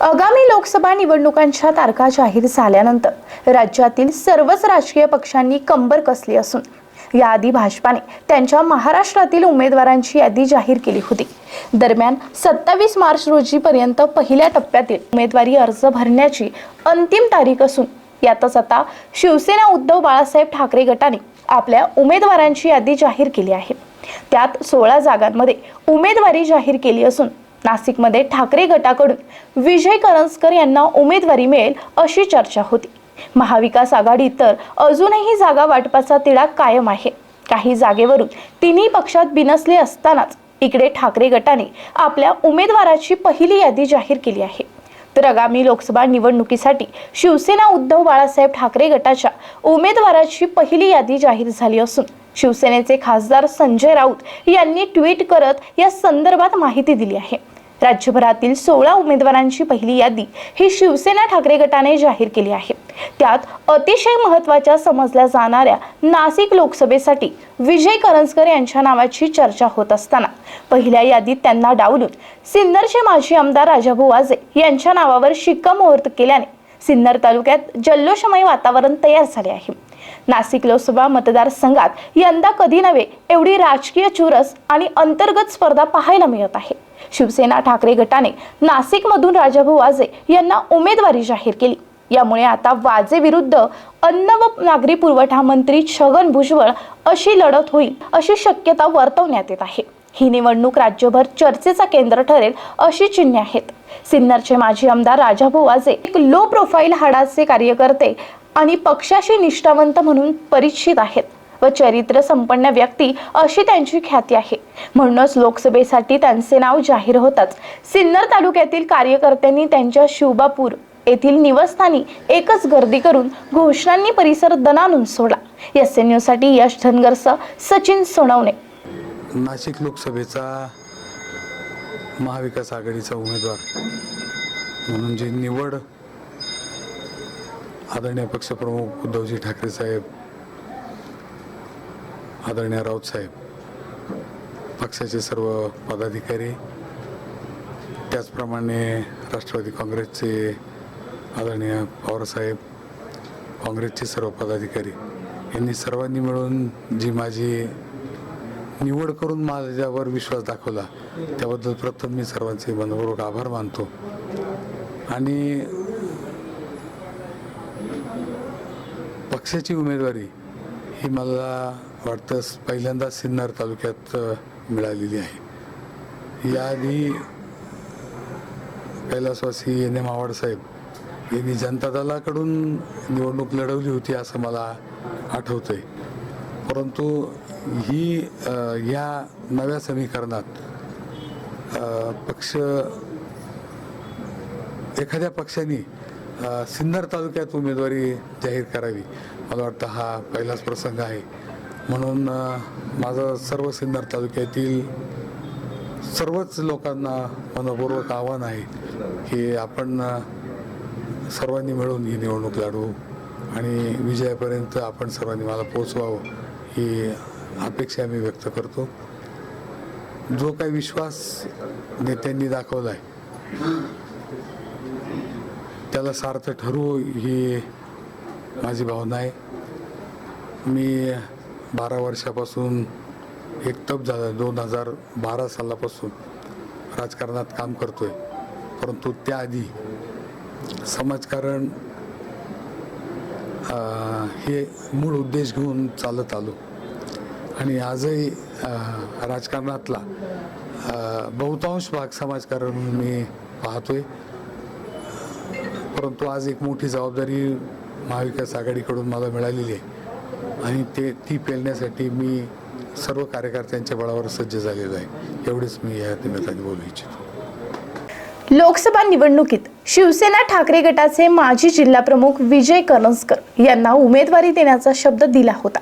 आगामी लोकसभा निवडणुकांच्या तारखा जाहीर झाल्यानंतर राज्यातील सर्वच राजकीय पक्षांनी कंबर कसली असून याआधी भाजपाने त्यांच्या महाराष्ट्रातील उमेदवारांची यादी जाहीर केली होती. दरम्यान सत्तावीस मार्च रोजीपर्यंत पहिल्या टप्प्यातील उमेदवारी अर्ज भरण्याची अंतिम तारीख असून यातच आता शिवसेना उद्धव बाळासाहेब ठाकरे गटाने आपल्या उमेदवारांची यादी जाहीर केली आहे. त्यात सोळा जागांमध्ये उमेदवारी जाहीर केली असून नाशिकमध्ये ठाकरे गटाकडून विजय करंजकर यांना उमेदवारी मिळेल अशी चर्चा होती. महाविकास आघाडीत तर अजूनही जागा वाटपाचा तिढा कायम आहे. काही जागेवरून तिन्ही पक्षात बिनसले असतानाच इकडे ठाकरे गटाने आपल्या उमेदवाराची पहिली यादी जाहीर केली आहे. तर आगामी लोकसभा निवडणुकीसाठी शिवसेना उद्धव बाळासाहेब ठाकरे गटाच्या उमेदवाराची पहिली यादी जाहीर झाली असून शिवसेनेचे खासदार संजय राऊत यांनी ट्विट करत या संदर्भात माहिती दिली आहे. राज्यभरातील सोळा उमेदवारांची पहिली यादी ही शिवसेना ठाकरे गटाने जाहीर केली आहे. त्यात अतिशय महत्त्वाच्या समजल्या जाणाऱ्या नाशिक लोकसभेसाठी विजय करंजकर यांच्या नावाची चर्चा होत असताना पहिल्या यादीत त्यांना डावलून सिन्नरचे माजी आमदार राजाभाऊ वाजे यांच्या नावावर शिक्कामोर्तब केल्याने सिन्नर तालुक्यात जल्लोषमय वातावरण तयार झाले आहे. नाशिक लोकसभा मतदारसंघात यंदा कधी नव्हे एवढी राजकीय चुरस आणि अंतर्गत स्पर्धा पाहायला मिळत आहे. शिवसेना ठाकरे गटाने नाशिकमधून राजाभाऊ वाजे यांना उमेदवारी जाहीर केली. यामुळे आता वाजे विरुद्ध अन्न व नागरी पुरवठा मंत्री छगन भुजबळ अशी लढत होईल अशी शक्यता वर्तवण्यात येत आहे. ही निवडणूक राज्यभर चर्चेचा केंद्र ठरेल अशी चिन्हे आहेत. सिन्नरचे माजी आमदार राजाभाऊ वाजे एक लो प्रोफाईल हाडाचे कार्यकर्ते आणि पक्षाशी निष्ठावंत म्हणून परिचित आहेत व चरित्र संपन्न व्यक्ती अशी त्यांची ख्याती आहे. म्हणूनच लोकसभेसाठी त्यांचे नाव जाहीर होताच सिन्नर तालुक्यातील कार्यकर्त्यांनी त्यांच्या शिवबापूर येथील निवासस्थानी एकच गर्दी करून घोषणांनी परिसर दणानून सोडला. एस एनसाठी यश धनगरस सचिन सोनवणे. नाशिक लोकसभेचा महाविकास आघाडीचा उमेदवार म्हणून जी निवड आदरणीय पक्षप्रमुख उद्धवजी ठाकरे साहेब आदरणीय राऊत साहेब पक्षाचे सर्व पदाधिकारी त्याचप्रमाणे राष्ट्रवादी काँग्रेसचे आदरणीय पवारसाहेब काँग्रेसचे सर्व पदाधिकारी यांनी सर्वांनी मिळून जी माझी निवड करून माझ्यावर विश्वास दाखवला त्याबद्दल प्रथम मी सर्वांचे मनपूर्वक आभार मानतो. आणि पक्षाची उमेदवारी ही मला वाटतं पहिल्यांदा सिन्नर तालुक्यात मिळालेली आहे. याआधी कैलासवासी एन एम आव्हाड साहेब यांनी जनता दलाकडून निवडणूक लढवली होती असं मला आठवतं आहे परंतु ही या नव्या समीकरणात पक्ष एखाद्या पक्षाने सिन्नर तालुक्यात उमेदवारी जाहीर करावी मला वाटतं हा पहिलाच प्रसंग आहे. म्हणून माझं सर्व सिन्नर तालुक्यातील सर्वच लोकांना मनपूर्वक आव्हान आहे की आपण सर्वांनी मिळून ही निवडणूक लढवू आणि विजयापर्यंत आपण सर्वांनी मला पोचवावं ही अपेक्षा मी व्यक्त करतो. जो काही विश्वास नेत्यांनी दाखवला आहे त्याला सार्थ ठरवू ही माझी भावना आहे. मी बारा वर्षापासून एक तप झाला दोन हजार बारा सालापासून राजकारणात काम करतो आहे परंतु त्याआधी समाजकारण हे मूळ उद्देश घेऊन चालत आलो. आणि आजही राजकारणातला बहुतांश भाग समाजकारण मी पाहतो आहे परंतु आज एक मोठी जबाबदारी महाविकास आघाडीकडून मला मिळालेली आहे. आणि ते ती पेलण्यासाठी मी सर्व कार्यकर्त्यांच्या बळावर सज्ज झालेलो आहे. एवढेच मी या निमित्ताने बोलू इच्छितो. लोकसभा निवडणुकीत शिवसेना ठाकरे गटाचे माजी जिल्हाप्रमुख विजय करंजकर यांना उमेदवारी देण्याचा शब्द दिला होता.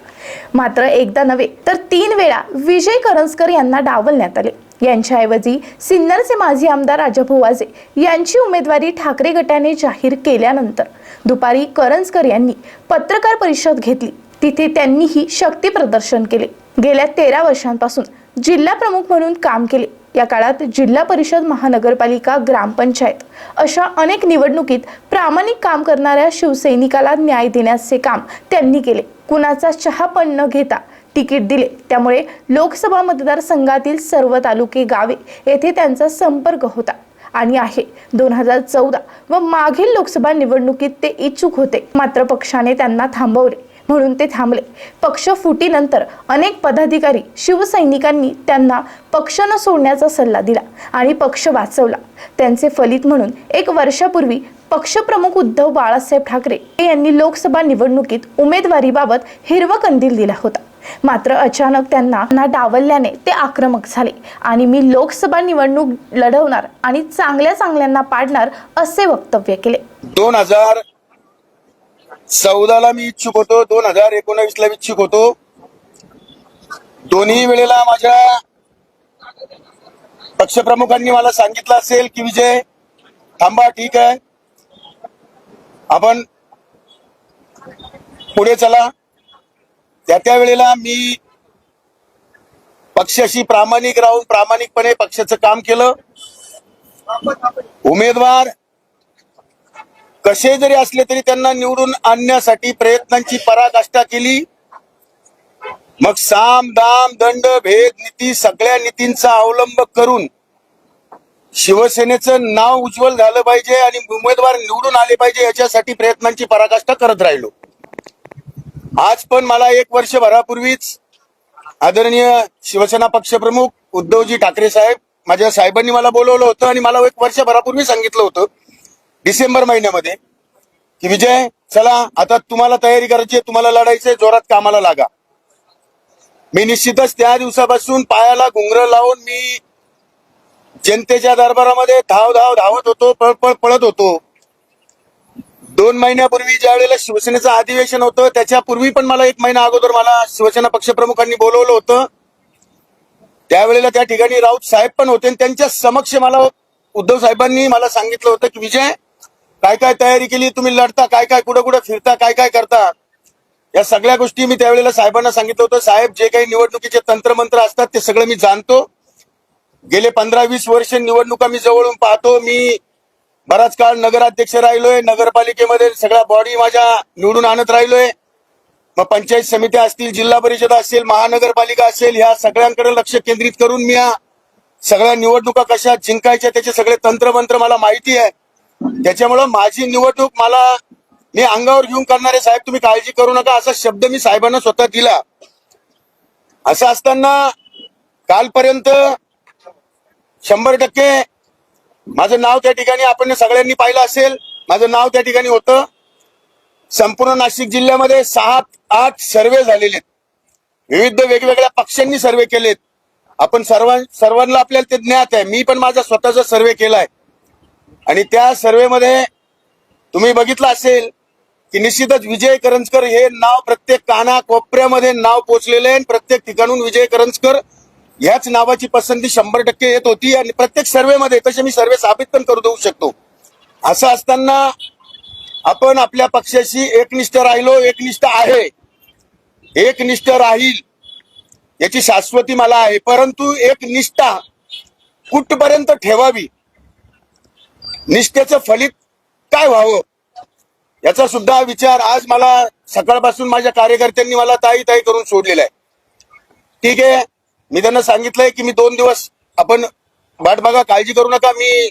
मात्र एकदा नव्हे तर तीन वेळा विजय करंजकर यांना डावलण्यात आले. यांच्याऐवजी सिन्नरचे माजी आमदार राजाभाऊ वाजे यांची उमेदवारी ठाकरे गटाने जाहीर केल्यानंतर दुपारी करंजकर यांनी पत्रकार परिषद घेतली. तिथे त्यांनीही शक्ती प्रदर्शन केले. गेल्या तेरा वर्षांपासून जिल्हा प्रमुख म्हणून काम केले. या काळात जिल्हा परिषद महानगरपालिका ग्रामपंचायत अशा अनेक निवडणुकीत प्रामाणिक काम करणाऱ्या शिवसैनिकाला न्याय देण्याचे काम त्यांनी केले. कुणाचा चहा पण न घेता तिकीट दिले. त्यामुळे लोकसभा मतदारसंघातील सर्व तालुके गावे येथे त्यांचा संपर्क होता आणि आहे. दोन हजार चौदा व मागील लोकसभा निवडणुकीत ते इच्छुक होते. मात्र पक्षाने त्यांना थांबवले. म्हणून ते थांबले. पक्ष फुटीनंतर अनेक पदाधिकारी शिवसैनिकांनी त्यांना पक्ष न सोडण्याचा सल्ला दिला आणि पक्ष वाचवला. त्यांचे फलित म्हणून एक वर्षापूर्वी पक्षप्रमुख उद्धव बाळासाहेब ठाकरे यांनी लोकसभा निवडणुकीत उमेदवारीबाबत हिरवा कंदील दिला होता. मात्र अचानक त्यांना ना डावलल्याने ते आक्रमक झाले आणि मी लोकसभा निवडणूक लढवणार आणि चांगल्या चांगल्यांना पाडणार असे वक्तव्य केले. दोन हजार चौदाला मी इच्छुक होतो दोन हजार एकोणावीस ला इच्छुक होतो. दोन्ही वेळेला माझ्या पक्षप्रमुखांनी मला सांगितलं असेल की विजय थांबा ठीक आहे. आपण पुढे चला. त्या त्या वेळेला मी पक्षाशी प्रामाणिक राहून प्रामाणिकपणे पक्षाचं काम केलं. उमेदवार कसे जरी असले तरी त्यांना निवडून आणण्यासाठी प्रयत्नांची पराकाष्ठा केली. मग साम दाम दंड भेद नीती सगळ्या नीतींचा अवलंब करून शिवसेनेचं नाव उज्ज्वल झालं पाहिजे आणि उमेदवार निवडून आले पाहिजे याच्यासाठी प्रयत्नांची पराकाष्ठा करत राहिलो. आज पण मला एक वर्षभरापूर्वीच आदरणीय शिवसेना पक्षप्रमुख उद्धवजी ठाकरे साहेब माझ्या साहेबांनी मला बोलवलं होतं आणि मला एक वर्षभरापूर्वी सांगितलं होतं. डिसेंबर महिन्यामध्ये की विजय चला आता तुम्हाला तयारी करायची आहे, तुम्हाला लढायचंय जोरात कामाला लागा. मी निश्चितच त्या दिवसापासून पायाला घुंगर लावून मी जनतेच्या दरबारामध्ये धाव धाव धावत होतो पळ पळ पळत होतो. दोन महिन्यापूर्वी ज्या वेळेला शिवसेनेचं अधिवेशन होतं त्याच्यापूर्वी पण मला एक महिना अगोदर मला शिवसेना पक्षप्रमुखांनी बोलवलं होतं. त्यावेळेला त्या ठिकाणी राऊत साहेब पण होते आणि त्यांच्या समक्ष मला उद्धव साहेबांनी मला सांगितलं होतं की विजय काय काय तयारी केली तुम्ही लढता काय काय कुठं कुठं फिरता काय काय करता? या सगळ्या गोष्टी मी त्यावेळेला साहेबांना सांगितलं होतं. साहेब जे काही निवडणुकीचे तंत्रमंत्र असतात ते सगळं मी जाणतो. गेले पंधरा वीस वर्ष निवडणुका मी जवळून पाहतो. मी बराच काळ नगराध्यक्ष राहिलोय. नगरपालिकेमध्ये सगळ्या बॉडी माझ्या निवडून आणत राहिलोय. मग पंचायत समित्या असतील जिल्हा परिषद असेल महानगरपालिका असेल ह्या सगळ्यांकडे लक्ष केंद्रित करून मी या सगळ्या निवडणुका कशा जिंकायच्या त्याचे सगळे तंत्रमंत्र मला माहिती आहे. त्याच्यामुळं माझी निवडणूक मला मी अंगावर घेऊन करणारे साहेब तुम्ही काळजी करू नका. असा शब्द मी साहेबांना स्वतः दिला. असं असताना कालपर्यंत शंभर टक्के माझं नाव त्या ठिकाणी आपण सगळ्यांनी पाहिलं असेल. माझं नाव त्या ठिकाणी होतं. संपूर्ण नाशिक जिल्ह्यामध्ये सहा आठ सर्वे झालेले आहेत. विविध वेगवेगळ्या पक्षांनी सर्वे केलेत. आपण सर्वां सर्वांना आपल्याला ते ज्ञात आहे. मी पण माझा स्वतःचा सर्वे केलाय. आणि त्या सर्वेमध्ये तुम्ही बघितलं असेल की निश्चितच विजय करंजकर हे नाव प्रत्येक काना कोपऱ्यामध्ये नाव पोचलेलं आहे. आणि प्रत्येक ठिकाणून विजय करंजकर ह्याच नावाची पसंती शंभर टक्के येत होती आणि प्रत्येक सर्वेमध्ये तसे मी सर्वे साबित पण करू देऊ शकतो. असं असताना आपण आपल्या पक्षाशी एकनिष्ठ राहिलो एकनिष्ठ आहे. एकनिष्ठ राहील याची शाश्वती मला आहे. परंतु एक निष्ठा कुठपर्यंत ठेवावी? निष्ठेचं फलित काय व्हावं? याचा सुद्धा विचार आज मला सकाळपासून माझ्या कार्यकर्त्यांनी मला ताई ताई करून सोडलेला आहे. ठीक आहे मी त्यांना सांगितलंय की मी दोन दिवस आपण वाट बघा काळजी करू नका. मी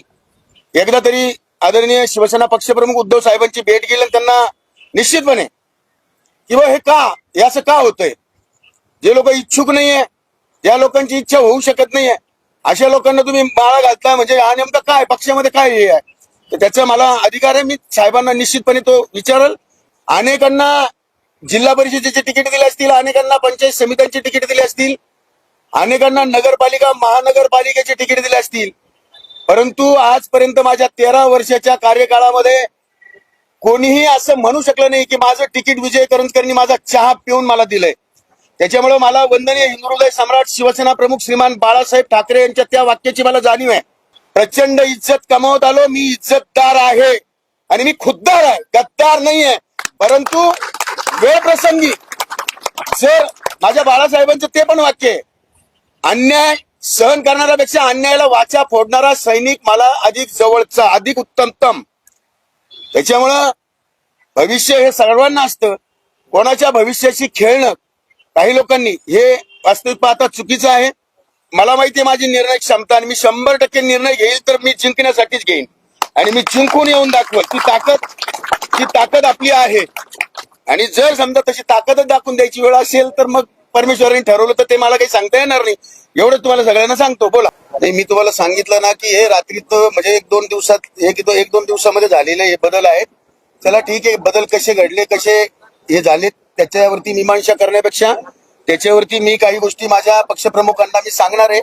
एकदा तरी आदरणीय शिवसेना पक्षप्रमुख उद्धव साहेबांची भेट घेईल आणि त्यांना निश्चितपणे किंवा हे का याचं असं का होतंय? जे लोक इच्छुक नाहीये ज्या लोकांची इच्छा होऊ शकत नाहीये. अशा लोकांना तुम्ही माळा घालताय म्हणजे हा नेमका काय पक्षामध्ये काय हे आहे? तर त्याचा मला अधिकार आहे मी साहेबांना निश्चितपणे तो विचारल. अनेकांना जिल्हा परिषदेचे तिकीट दिले असतील अनेकांना पंचायत समित्यांची तिकीट दिली असतील अनेकांना नगरपालिका महानगरपालिकेचे तिकीट दिले असतील. परंतु आजपर्यंत माझ्या तेरा वर्षाच्या कार्यकाळामध्ये कोणीही असं म्हणू शकलं नाही की माझं तिकीट विजय करंजकरनी माझा चहा पिऊन मला दिलंय. त्याच्यामुळे मला वंदनीय हिंदुहृदय सम्राट शिवसेना प्रमुख श्रीमान बाळासाहेब ठाकरे यांच्या त्या वाक्याची मला जाणीव आहे. प्रचंड इज्जत कमावत आलो मी इज्जतदार आहे. आणि मी खुद्दार आहे गद्दार नाहीये. परंतु वेळ प्रसंगी सर माझ्या बाळासाहेबांचं ते पण वाक्य आहे. अन्याय सहन करणाऱ्यापेक्षा अन्यायाला वाचा फोडणारा सैनिक मला अधिक जवळचा अधिक उत्तमतम. त्याच्यामुळं भविष्य हे सर्वांना असतं. कोणाच्या भविष्याशी खेळणं काही लोकांनी हे वास्तविक पाहता चुकीचं आहे. मला माहिती आहे माझी निर्णय क्षमता आणि मी शंभर टक्के निर्णय घेईल तर मी जिंकण्यासाठीच घेईन. आणि मी जिंकून येऊन दाखवल ती ताकद ती ताकद आपली आहे. आणि जर समजा तशी ताकदच दाखवून द्यायची वेळ असेल तर मग परमेश्वरांनी ठरवलं तर ते मला काही सांगता येणार नाही. एवढं तुम्हाला सगळ्यांना सांगतो. बोला. नाही मी तुम्हाला सांगितलं ना की हे रात्रीत म्हणजे एक दोन दिवसात एक एक दोन दिवसामध्ये झालेले हे बदल आहेत. चला ठीक आहे. बदल कसे घडले कसे हे झालेत त्याच्यावरती मीमांसा करण्यापेक्षा त्याच्यावरती मी काही गोष्टी माझ्या पक्षप्रमुखांना मी सांगणार आहे.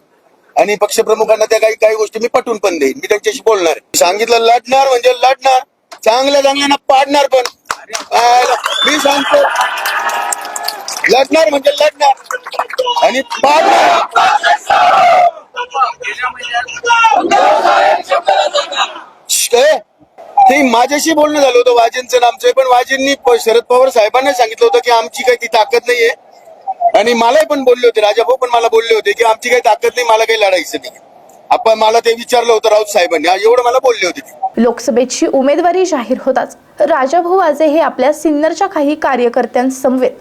आणि पक्षप्रमुखांना त्या काही काही गोष्टी मी पटवून पण देईन. मी त्यांच्याशी बोलणार आहे. सांगितलं लढणार म्हणजे लढणार. चांगल्या चांगल्यांना पाडणार पण. मी सांगतो. लढणार म्हणजे लढणार. आणि पाडणार? ते माझ्याशी बोलणं झालं होतं वाजेंचं नामचं आमचं पण वाजेंनी शरद पवार साहेबांना सांगितलं होतं की आमची काही ती ताकद नाहीये. आणि मलाही पण बोलले होते राजाभाऊ पण मला बोलले होते की आमची काही ताकद नाही मला काही लढायचं नाही. आपण मला ते विचारलं होतं राऊत साहेबांनी. एवढं मला बोलले होते लोकसभेची उमेदवारी जाहीर होताच राजाभाऊ आजे हे आपल्या सिन्नरच्या काही कार्यकर्त्यांसमवेत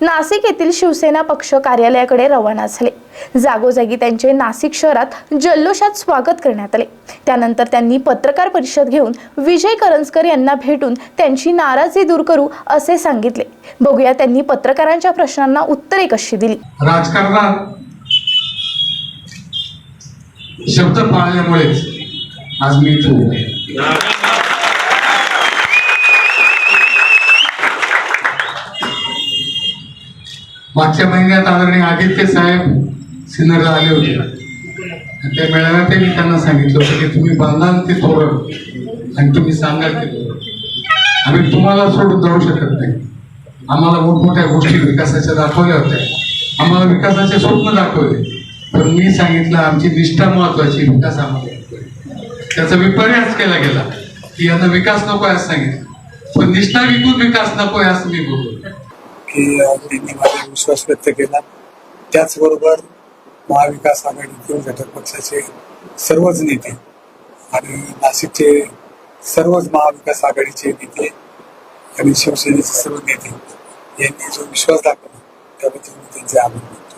नाशिक येथील शिवसेना पक्ष कार्यालयाकडे रवाना झाले. जागोजागी त्यांचे नाशिक शहरात जल्लोषात स्वागत करण्यात आले. त्यानंतर त्यांनी पत्रकार परिषद घेऊन विजय करंजकर यांना भेटून त्यांची नाराजी दूर करू असे सांगितले. बघूया त्यांनी पत्रकारांच्या प्रश्नांना उत्तरे कशी दिली. राजकारणात शब्द पाळल्यामुळे आज मी मागच्या महिन्यात आदरणीय आदित्य साहेब सिन्नरला आले होते. आणि त्या मेळाव्यात मी त्यांना सांगितलं होतं की तुम्ही बांधाल ते तोरण आणि तुम्ही सांगाल ते तोरण. आम्ही तुम्हाला सोडून जाऊ शकत नाही. आम्हाला मोठमोठ्या गोष्टी विकासाच्या दाखवल्या होत्या. आम्हाला विकासाचे स्वप्न दाखवले. पण मी सांगितलं आमची निष्ठा महत्वाची विकास आम्हाला त्याचा विपर्यास केला गेला. की यांना विकास नको आहे असं सांगितलं. पण निष्ठा विकून विकास नको आहे असं मी बोललो. की त्यांनी माझा विश्वास व्यक्त केला. त्याचबरोबर महाविकास आघाडीतील घटक पक्षाचे सर्वच नेते आणि नाशिकचे सर्वच महाविकास आघाडीचे नेते आणि शिवसेनेचे सर्व नेते यांनी जो विश्वास दाखवला त्याबद्दल मी त्यांचे आभार मानतो.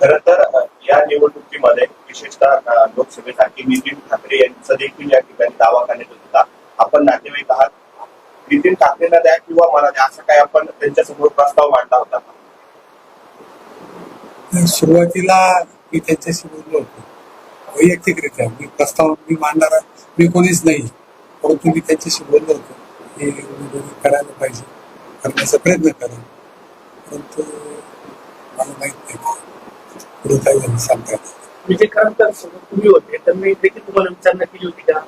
खरं तर या निवडणुकीमध्ये विशेषतः लोकसभेसाठी नितीन ठाकरे यांचा देखील या ठिकाणी दावा करण्यात होता. आपण नातेवाईक आहात नितीन ठाकरेंना द्या किंवा मला द्या असं काय आपण त्यांच्यासमोर प्रस्ताव मांडला होता. का? तर सुरुवातीला मी त्यांच्याशी बोललो होतो. वैयक्तिकरित्या मी प्रस्ताव मी मांडणारा मी कोणीच नाही परंतु मी त्यांच्याशी बोललो होतो. की उमेदवारी करायला पाहिजे करण्याचा प्रयत्न करा परंतु मला माहीत नाही. काय पुढे काय झालं सांगता. विजय सोबत तुम्ही होते तर मी देखील तुम्हाला विचारणा केली होती का?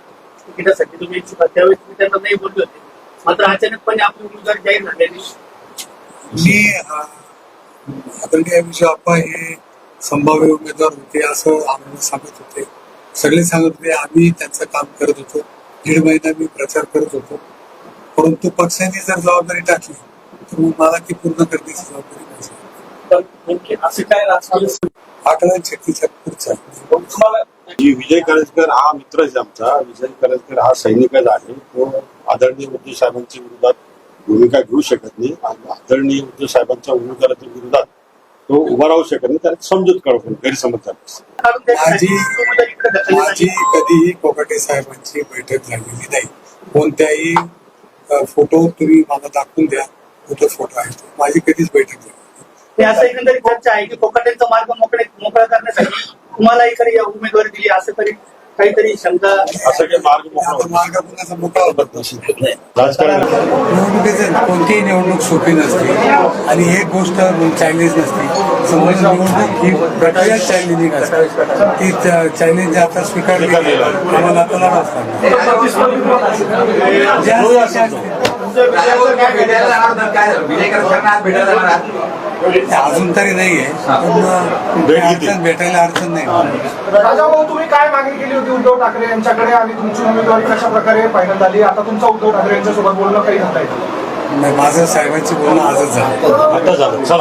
तिकिटासाठी तुम्ही इच्छुक त्यावेळेस मी त्यांना नाही बोलले होते. मात्र अचानकपणे आपली उमेदवार जाहीर मी आदरणीय विजय अप्पा हे संभाव्य उमेदवार होते असं आम्हाला सांगत होते. सगळे सांगत होते आम्ही त्यांचं काम करत होतो. दीड महिना मी प्रचार करत होतो. परंतु पक्षाने जर जबाबदारी टाकली तर मग मला ती पूर्ण करण्याची जबाबदारी राजकीय आकलन शक्तीच्या पुढचा तुम्हाला जी विजय करजकर हा मित्रच आहे आमचा. विजय करजकर हा सैनिकच आहे. तो आदरणीय उद्धव साहेबांच्या विरोधात भूमिका घेऊ शकत नाही आणि आदरणीय उद्धव साहेबांच्या उमेदवाराच्या विरोधात तो उभा राहू शकत नाही. त्याला समजूत काढू गैरसमज झाला. माझी- माझी कधीही कोकाटे साहेबांची बैठक झालेली नाही. कोणत्याही फोटो तुम्ही मला दाखवून द्या. कुठं फोटो आहे. माझी कधीच बैठक झाली नाही. हे असं एकंदरीत चर्चा आहे की कोकाटेंचा मार्ग मोकळे मोकळा करण्यासाठी तुम्हाला इकडे या उमेदवारी दिली असं तरी काहीतरी शंका असं काही मार्ग मोकळा आता होत मार्ग कुणाचा मोकळा होत राजकारण निवडणुकीचं कोणतीही निवडणूक सोपी नसते आणि एक गोष्ट चॅलेंज नसते समजा निवडणूक ही प्रक्रिया चॅलेंजिंग असते ती चॅलेंज आता स्वीकारली. आम्हाला आता लढावंच लागणार. अजून तरी नाहीये. पण भेटायला अडचण नाही. राजाभाऊ तुम्ही काय मागणी केली होती उद्धव ठाकरे यांच्याकडे आणि तुमची उमेदवारी कशा प्रकारे फायनल झाली? आता तुमचं उद्धव ठाकरे यांच्यासोबत बोलणं काही घडलंय नाही, माझं साहेबांची बोलणं आजच झालं. आता झालं. चला.